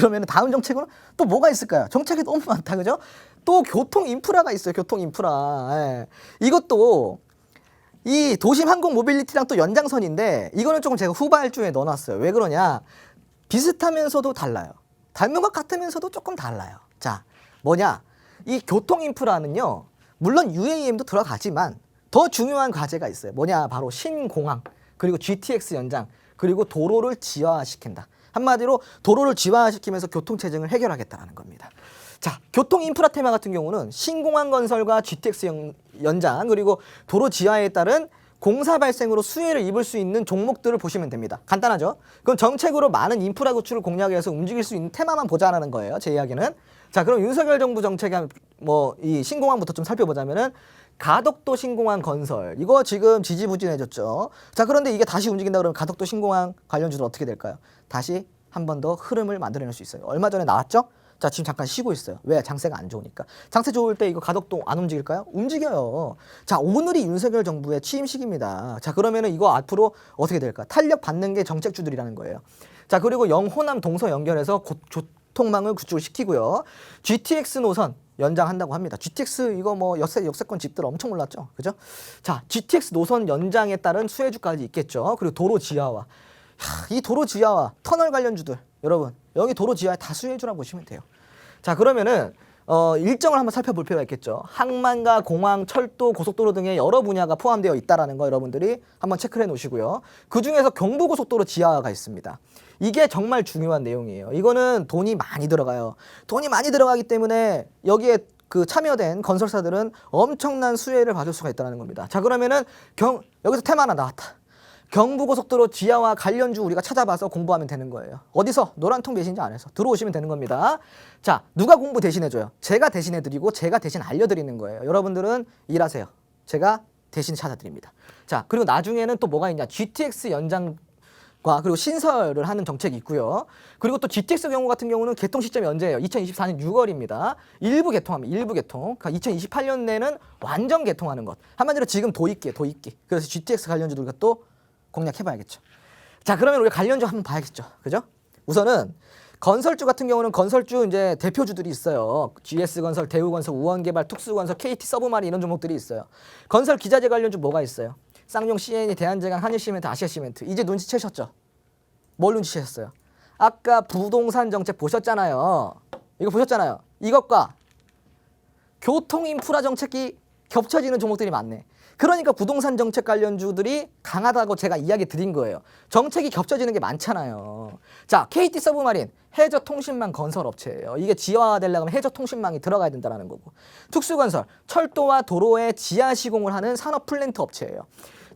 그러면 다음 정책은 또 뭐가 있을까요? 정책이 너무 많다, 그죠? 또 교통 인프라가 있어요, 교통 인프라. 예. 이것도 이 도심 항공 모빌리티랑 또 연장선인데 이거는 조금 제가 후발주에 넣어놨어요. 왜 그러냐? 비슷하면서도 달라요. 닮은 것 같으면서도 조금 달라요. 자, 뭐냐? 이 교통 인프라는요, 물론 UAM도 들어가지만 더 중요한 과제가 있어요. 뭐냐? 바로 신공항, 그리고 GTX 연장, 그리고 도로를 지하화시킨다. 한마디로 도로를 지하화시키면서 교통 체증을 해결하겠다는 겁니다. 자, 교통 인프라 테마 같은 경우는 신공항 건설과 GTX 연, 연장 그리고 도로 지하에 따른 공사 발생으로 수혜를 입을 수 있는 종목들을 보시면 됩니다. 간단하죠? 그럼 정책으로 많은 인프라 구축을 공략해서 움직일 수 있는 테마만 보자라는 거예요. 제 이야기는. 자, 그럼 윤석열 정부 정책의 뭐이 신공항부터 좀 살펴보자면은 가덕도 신공항 건설 이거 지금 지지부진해졌죠. 자, 그런데 이게 다시 움직인다 그러면 가덕도 신공항 관련주는 어떻게 될까요? 다시 한 번 더 흐름을 만들어낼 수 있어요. 얼마 전에 나왔죠? 자 지금 잠깐 쉬고 있어요. 왜? 장세가 안 좋으니까. 장세 좋을 때 이거 가덕도 안 움직일까요? 움직여요. 자 오늘이 윤석열 정부의 취임식입니다. 자 그러면은 이거 앞으로 어떻게 될까? 탄력 받는 게 정책주들이라는 거예요. 자 그리고 영호남 동서 연결해서 고, 교통망을 구축을 시키고요. GTX 노선 연장한다고 합니다. GTX 이거 뭐 역세 역세권 집들 엄청 올랐죠, 그죠? 자 GTX 노선 연장에 따른 수혜주까지 있겠죠. 그리고 도로 지하화. 야, 이 도로 지하와 터널 관련주들 여러분 여기 도로 지하에 다 수혜주라 보시면 돼요. 자 그러면은 어, 일정을 한번 살펴볼 필요가 있겠죠. 항만과 공항, 철도, 고속도로 등의 여러 분야가 포함되어 있다라는 거 여러분들이 한번 체크해 놓으시고요. 그 중에서 경부고속도로 지하가 있습니다. 이게 정말 중요한 내용이에요. 이거는 돈이 많이 들어가요. 돈이 많이 들어가기 때문에 여기에 그 참여된 건설사들은 엄청난 수혜를 받을 수가 있다는 겁니다. 자 그러면은 경 여기서 테마 하나 나왔다. 경부고속도로 지하와 관련주 우리가 찾아봐서 공부하면 되는 거예요. 어디서? 노란통 메신저 안에서 들어오시면 되는 겁니다. 자, 누가 공부 대신해줘요? 제가 대신해드리고 제가 대신 알려드리는 거예요. 여러분들은 일하세요. 제가 대신 찾아드립니다. 자, 그리고 나중에는 또 뭐가 있냐? GTX 연장 과 그리고 신설을 하는 정책이 있고요. 그리고 또 GTX 경우 같은 경우는 개통 시점이 언제예요? 2024년 6월입니다. 일부 개통합니다. 일부 개통. 그러니까 2028년 내는 완전 개통하는 것. 한마디로 지금 도입기, 도입기. 그래서 GTX 관련주들 또 공략해봐야겠죠. 자, 그러면 우리가 관련주 한번 봐야겠죠. 그죠? 우선은 건설주 같은 경우는 건설주 이제 대표주들이 있어요. GS건설, 대우건설, 우원개발, 특수건설, KT 서브마린 이런 종목들이 있어요. 건설 기자재 관련주 뭐가 있어요? 쌍용, CN이, 대한제강, 한일시멘트, 아시아시멘트. 이제 눈치채셨죠? 뭘 눈치채셨어요? 아까 부동산 정책 보셨잖아요. 이거 보셨잖아요. 이것과 교통 인프라 정책이 겹쳐지는 종목들이 많네. 그러니까 부동산 정책 관련주들이 강하다고 제가 이야기 드린 거예요. 정책이 겹쳐지는 게 많잖아요. 자, KT 서브마린 해저 통신망 건설 업체예요. 이게 지하화되려면 해저 통신망이 들어가야 된다는 거고. 특수건설 철도와 도로의 지하 시공을 하는 산업 플랜트 업체예요.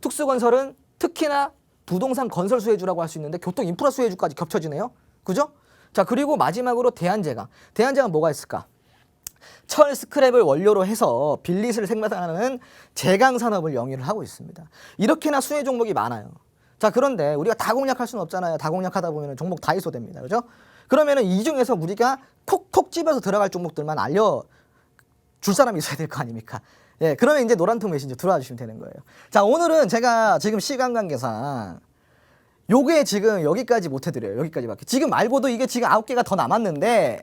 특수건설은 특히나 부동산 건설 수혜주라고 할 수 있는데 교통 인프라 수혜주까지 겹쳐지네요. 그죠? 자, 그리고 마지막으로 대한제강. 대한제강 뭐가 있을까? 철 스크랩을 원료로 해서 빌릿을 생산하는 제강 산업을 영위를 하고 있습니다. 이렇게나 수혜 종목이 많아요. 자, 그런데 우리가 다 공략할 수는 없잖아요. 다 공략하다 보면 종목 다 희소됩니다. 그죠? 그러면은 이 중에서 우리가 콕콕 집어서 들어갈 종목들만 알려 줄 사람이 있어야 될 거 아닙니까? 예, 그러면 이제 노란통 메신저 들어와 주시면 되는 거예요. 자, 오늘은 제가 지금 시간 관계상 요게 지금 여기까지 못 해드려요. 여기까지밖에. 지금 말고도 이게 지금 아홉 개가 더 남았는데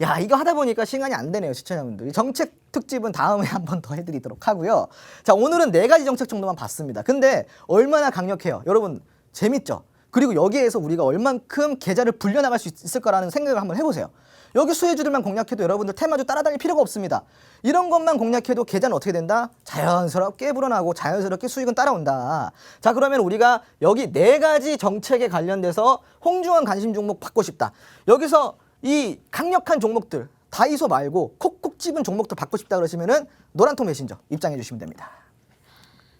야 이거 하다 보니까 시간이 안 되네요 시청자분들이 정책 특집은 다음에 한 번 더 해드리도록 하고요 자 오늘은 네 가지 정책 정도만 봤습니다 근데 얼마나 강력해요 여러분 재밌죠 그리고 여기에서 우리가 얼만큼 계좌를 불려나갈 수 있을 거라는 생각을 한번 해보세요 여기 수혜주들만 공략해도 여러분들 테마주 따라다닐 필요가 없습니다. 이런 것만 공략해도 계좌는 어떻게 된다? 자연스럽게 불어나고 자연스럽게 수익은 따라온다. 자 그러면 우리가 여기 네 가지 정책에 관련돼서 홍중한 관심 종목 받고 싶다. 여기서 이 강력한 종목들 다이소 말고 콕콕 집은 종목들 받고 싶다 그러시면은 노란통 메신저 입장해 주시면 됩니다.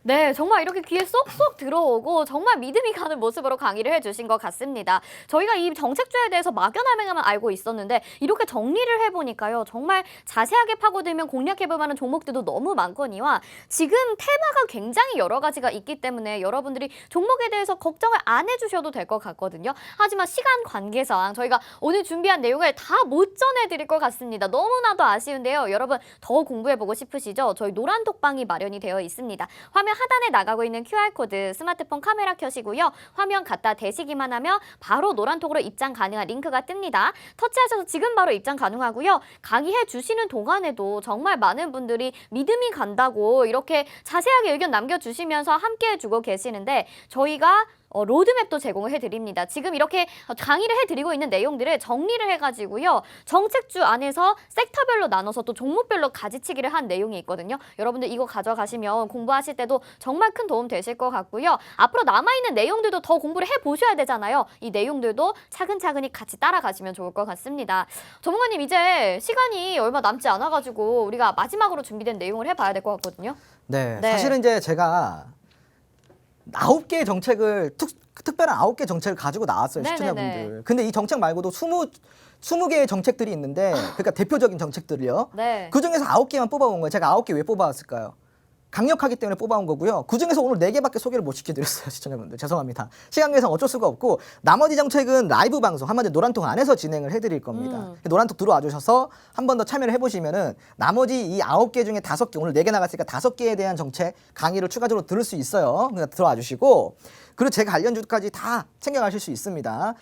네, 정말 이렇게 귀에 쏙쏙 들어오고 정말 믿음이 가는 모습으로 강의를 해주신 것 같습니다. 저희가 이 정책주에 대해서 막연하게만 알고 있었는데 이렇게 정리를 해보니까요. 정말 자세하게 파고들면 공략해볼 만한 종목들도 너무 많거니와 지금 테마가 굉장히 여러 가지가 있기 때문에 여러분들이 종목에 대해서 걱정을 안 해주셔도 될 것 같거든요. 하지만 시간 관계상 저희가 오늘 준비한 내용을 다 못 전해드릴 것 같습니다. 너무나도 아쉬운데요. 여러분 더 공부해보고 싶으시죠? 저희 노란 독방이 마련이 되어 있습니다. 화면 화면 하단에 나가고 있는 QR코드 스마트폰 카메라 켜시고요. 화면 갖다 대시기만 하면 바로 노란톡으로 입장 가능한 링크가 뜹니다. 터치하셔서 지금 바로 입장 가능하고요. 강의해 주시는 동안에도 정말 많은 분들이 믿음이 간다고 이렇게 자세하게 의견 남겨주시면서 함께 해주고 계시는데 저희가 어, 로드맵도 제공을 해드립니다. 지금 이렇게 강의를 해드리고 있는 내용들을 정리를 해가지고요. 정책주 안에서 섹터별로 나눠서 또 종목별로 가지치기를 한 내용이 있거든요. 여러분들 이거 가져가시면 공부하실 때도 정말 큰 도움 되실 것 같고요. 앞으로 남아있는 내용들도 더 공부를 해보셔야 되잖아요. 이 내용들도 차근차근히 같이 따라가시면 좋을 것 같습니다. 전문가님 이제 시간이 얼마 남지 않아가지고 우리가 마지막으로 준비된 내용을 해봐야 될 것 같거든요. 네, 네. 사실은 이제 제가 아홉 개의 정책을 특, 특별한 아홉 개 정책을 가지고 나왔어요 네네네. 시청자분들. 근데 이 정책 말고도 스무 스무 개의 정책들이 있는데 그러니까 대표적인 정책들이요. 네. 그 중에서 아홉 개만 뽑아온 거예요. 제가 아홉 개 왜 뽑아왔을까요? 강력하기 때문에 뽑아온 거고요. 그 중에서 오늘 네 개밖에 소개를 못 시켜드렸어요, 시청자분들. 죄송합니다. 시간 관계상 어쩔 수가 없고 나머지 정책은 라이브 방송 한마디로 노란통 안에서 진행을 해드릴 겁니다. 음. 노란통 들어와 주셔서 한 번 더 참여를 해보시면은 나머지 이 아홉 개 중에 다섯 개 오늘 네개 나갔으니까 다섯 개에 대한 정책 강의를 추가적으로 들을 수 있어요. 그러니까 들어와 주시고 그리고 제 관련 주까지 다 챙겨가실 수 있습니다.